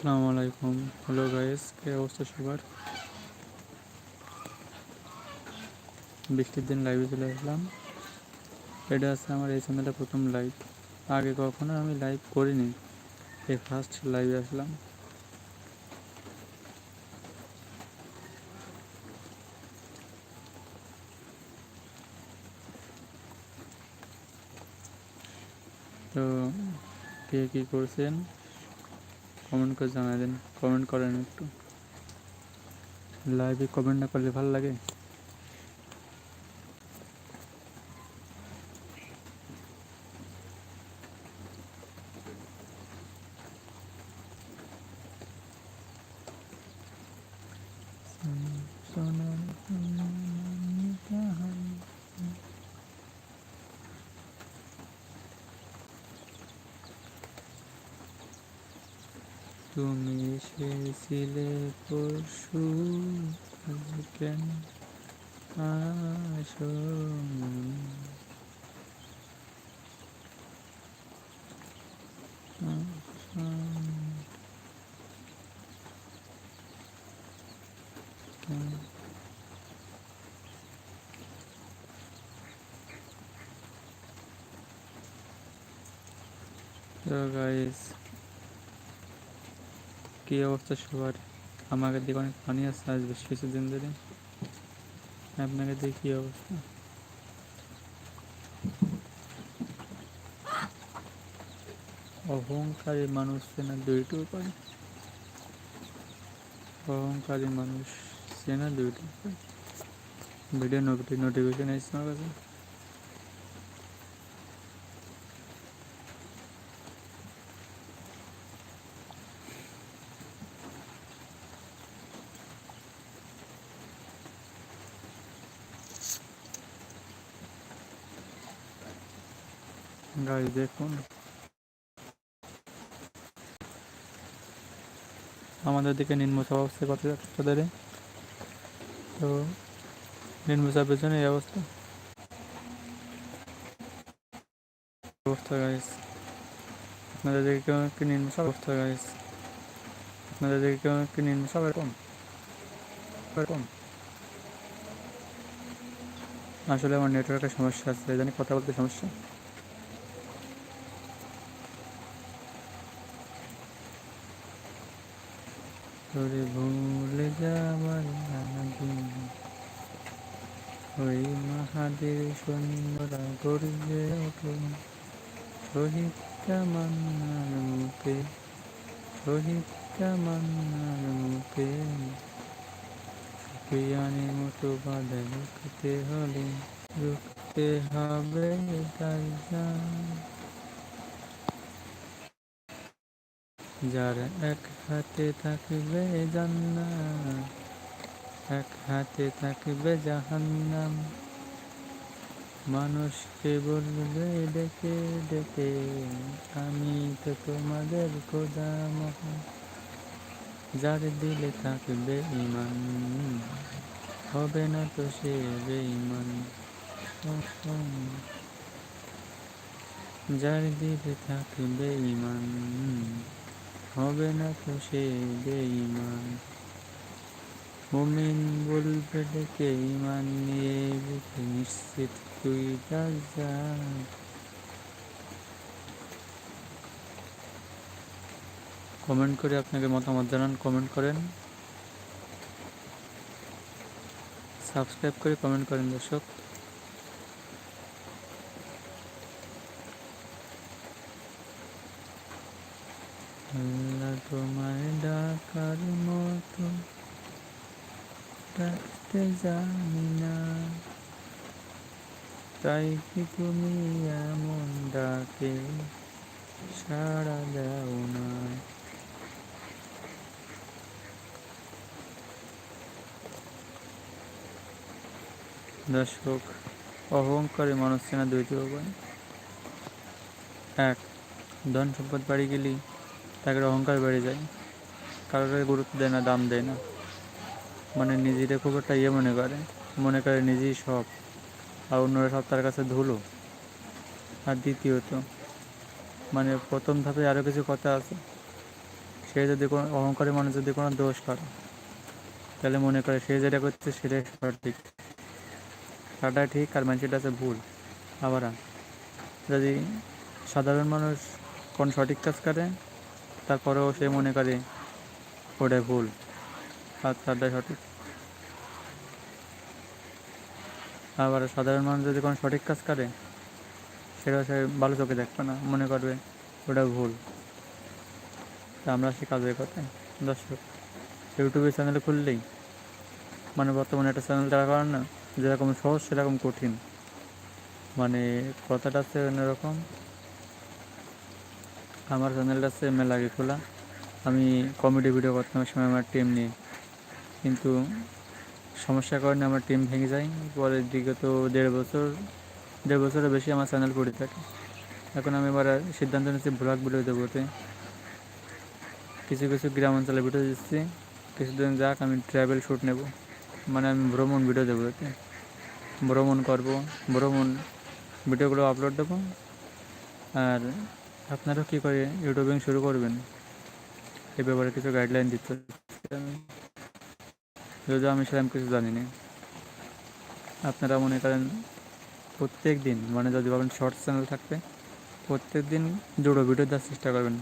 আসসালামু আলাইকুম। Hello guys কে অবস্থা সবার? বৃষ্টির দিন লাইভে চলে আসলাম। এটা আছে আমার এই চ্যানেলটা প্রথম লাইভ আগে কখনো আমি লাইভ করিনি। এই ফার্স্ট লাইভে আসলাম। তো কে কী করছেন? কমেন্ট করে জানাই দেন কমেন্ট করেন একটু। লাইভে কমেন্ট না করলে ভালো লাগে? তুমি এসেছিলে পরশু কেন আসো So guys কি অবস্থা সবার? আমাকে দিকে অনেক পানি আসছে আজ বেশ কিছুদিন ধরে। আপনাকে দিয়ে কি অবস্থা? অহংকারী মানুষ চেনা দুইটি উপায়। অহংকারী মানুষ চেনা দুইটি উপায়। ভিডিও নোটিফিকেশন এসছে আমার কাছে। গাইজ দেখুন। আমাদের দিকে নিম্নচাপ অবস্থায় কত ধরে তো নিম্নচাপের জন্য এই অবস্থা। অবস্থা গাইজ আপনাদের দিকে কেমন কি নিম্নচাপ অবস্থা এরকম? এরকম? আসলে আমার নেটওয়ার্কের সমস্যা আছে, জানি কথা বলতে সমস্যা। তোরে ভুলে যাবার আগে। ওই মাহাদের সৈন্যরা গর্জে ওঠে। শহীদ কামান্নার মুখে শহীদ কামান্নার মুখে। সুফিয়ানের মতো বাধা রুখতে হলে রুখতে হবে তাই যার এক হাতে থাকবে জান্নাত, এক হাতে থাকবে জাহান্নাম। মানুষকে বলবে ডেকে ডেকে আমি তো তোমাদের খোদা যার দিলে থাকবে ইমান হবে না তো সে বেঈমান। যার দিলে থাকবে ইমান হবে না তো সে বেঈমান মুমিন বলবে ডেকে, ইমান নিয়ে নিশ্চিত তুই যা। কমেন্ট করে আপনাকে মতামত জানান, কমেন্ট করেন। সাবস্ক্রাইব করে কমেন্ট করেন দর্শক। আল্লাহ তোমায় ডাকার মতো ডাকতে জানি না। তাই কি তুমি এমন ডাকে সাড়া দাও না? দর্শক, অহংকারী মানুষ চেনা দুইটি উপায় এক ধন সম্পদ বাড়ি গেলেই তাকে অহংকার বেড়ে যায়। কারোর গুরুত্ব দেয় না, দাম দেয় না। মানে নিজেদের খুব একটা ইয়ে মনে করে। মনে করে নিজেই সব। আর অন্যরা সব তার কাছে ধুলো। আর দ্বিতীয়ত মানে প্রথম ধাপে আরও কিছু কথা আছে। সে যদি কোনো অহংকারী মানুষ যদি কোনো দোষ করে, তাহলে মনে করে সে যেটা করছে সেটাই সঠিক। তাটা ঠিক আর মানুষটা আছে ভুল। আবার যদি সাধারণ মানুষ কোন সঠিক কাজ করে তারপরেও সে মনে করে ওটাই ভুল। আর তারটাই সঠিক। আবার সাধারণ মানুষ যদি কোনো সঠিক কাজ করে সেটা সে ভালো চোখে দেখবে না। মনে করবে, ওটা ভুল। তা আমরা সে কাজের কথা দর্শক ইউটিউবের চ্যানেল খুললেই মানে বর্তমানে একটা চ্যানেল দাঁড়া করার না, যেরকম সহজ, সেরকম কঠিন। মানে কথাটা আছে অন্যরকম। আমার চ্যানেলটা আছে মেলা আগে খোলা। আমি কমেডি ভিডিও করতাম সময় আমার টিম নিয়ে। কিন্তু সমস্যার কারণে আমার টিম ভেঙে যায়। পরে বিগত দেড় বছর, দেড় বছরের বেশি আমার চ্যানেল পড়ে থাকে। এখন আমি এবার সিদ্ধান্ত নিচ্ছি ব্লগ ভিডিও দেবো ওতে। কিছু কিছু গ্রাম অঞ্চলে ভিডিও দিচ্ছি। কিছুদিন যাক, আমি ট্রাভেল শ্যুট নেব। মানে আমি ভ্রমণ ভিডিও দেবো এতে ভ্রমণ করব, ভ্রমণ ভিডিওগুলো আপলোড দেবো। আর আপনারাও কী করে ইউটিউবিং শুরু করবেন? এ ব্যাপারে কিছু গাইডলাইন দিতে যদিও আমি সেরকম কিছু জানি না আপনারা মনে করেন প্রত্যেক দিন মানে যদি ভাবেন শর্টস চ্যানেল থাকবে, প্রত্যেক দিন দুটো ভিডিও দেওয়ার চেষ্টা করবেন।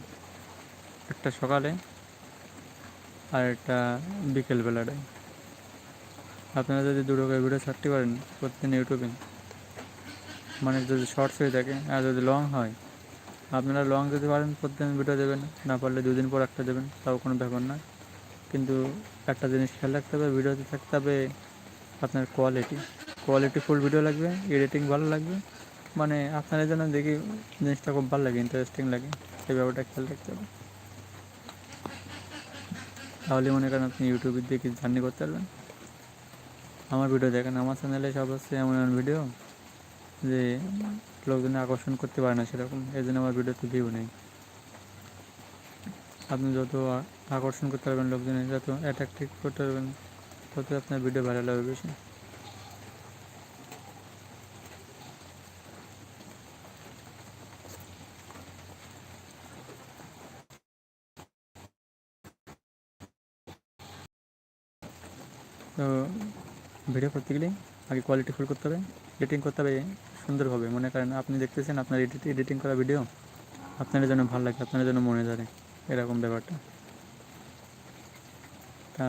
একটা সকালে আর একটা বিকেলবেলাটায় আপনারা যদি দুটো করে ভিডিও ছাড়তে পারেন প্রতিদিন ইউটিউবে। মানে যদি শর্টস হয়ে থাকে আর যদি লং হয় আপনারা লং যদি পারেন প্রতিদিন ভিডিও দেবেন, না পারলে দুদিন পর একটা দেবেন, তাও কোনো ব্যাপার না কিন্তু একটা জিনিস খেয়াল রাখতে হবে ভিডিওতে থাকতে হবে আপনার কোয়ালিটি কোয়ালিটি ফুল ভিডিও লাগবে এডিটিং ভালো লাগবে। মানে আপনারা যেন দেখি জিনিসটা খুব ভালো লাগে ইন্টারেস্টিং লাগে সেই ব্যাপারটা খেয়াল রাখতে হবে। তাহলে মনে করেন আপনি ইউটিউবে দেখে জার্নি করতে পারবেন। আমার ভিডিও দেখেন, আমার চ্যানেলে সব হচ্ছে এমন এমন ভিডিও যে লোকজন আকর্ষণ করতে পারে না সেরকম। এই জন্য আমার ভিডিওতে ভিউ নেই। আপনি যত আকর্ষণ করতে পারবেন লোকজনের, যত অ্যাট্রাক্টিভ করতে পারবেন তত আপনার ভিডিও ভাইরাল হবে বেশি। তো ভিডিও করতে গেলে আগে কোয়ালিটি ফুল করতে হবে এডিটিং করতে হবে সুন্দরভাবে মনে করেন আপনি দেখতেছেন আপনার এডিট এডিটিং করা ভিডিও আপনার যেন ভালো লাগে, আপনার যেন মনে ধরে, এরকম ব্যাপারটা। তা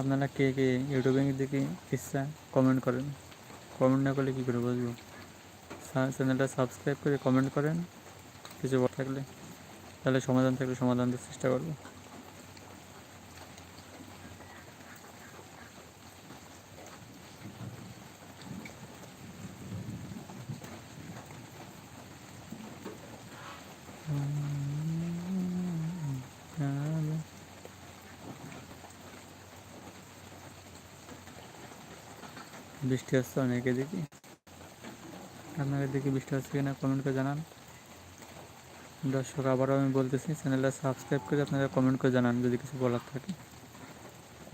আপনারা কে কে ইউটিউবে দেখে ইচ্ছা কমেন্ট করেন। কমেন্ট না করলে কী করে বুঝব চ্যানেলটা সাবস্ক্রাইব করে কমেন্ট করেন। কিছু থাকলে, তাহলে সমাধান থাকলে সমাধান চেষ্টা করব। বৃষ্টি আসছে অনেকে দেখি। আপনাদের দেখি বৃষ্টি আসছে কিনা কমেন্ট করে জানান। দর্শক, আবারও আমি বলতেছি চ্যানেলটা সাবস্ক্রাইব করে আপনারা কমেন্ট করে জানান যদি কিছু বলার থাকে।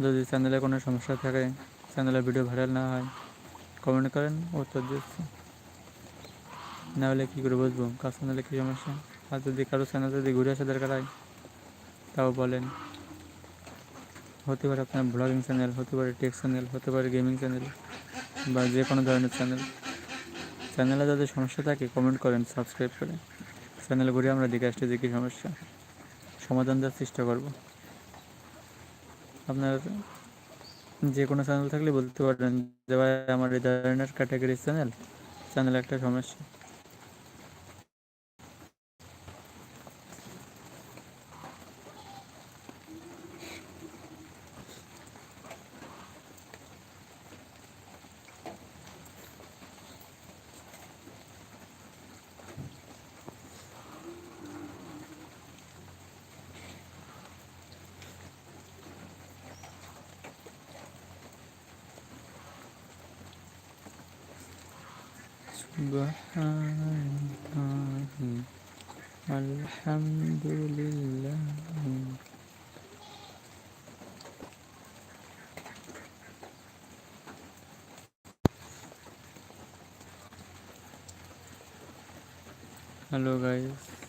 যদি চ্যানেলে কোনো সমস্যা থাকে চ্যানেলে ভিডিও ভাইরাল না হয় কমেন্ট করেন, উত্তর দিচ্ছি। না হলে কী করে বুঝব? কার চ্যানেলে কী সমস্যা? আর যদি কারও চ্যানেল যদি ঘুরে আসা দরকার হয়, তাও বলেন। হতে পারে আপনার ব্লগিং চ্যানেল হতে পারে টেক চ্যানেল হতে পারে গেমিং চ্যানেল বা যে কোনো ধরনের চ্যানেল চ্যানেলে যাদের সমস্যা থাকে কমেন্ট করেন সাবস্ক্রাইব করে চ্যানেল ঘুরে আমরা দেখে আসছি যে কী সমস্যা। সমাধান দেওয়ার চেষ্টা করব। আপনার যে কোনো চ্যানেল থাকলে বলতে পারেন যে, ভাই, আমার এই ধরনের ক্যাটাগরির চ্যানেল চ্যানেলে একটা সমস্যা। سبحان الحمد لله hello guys.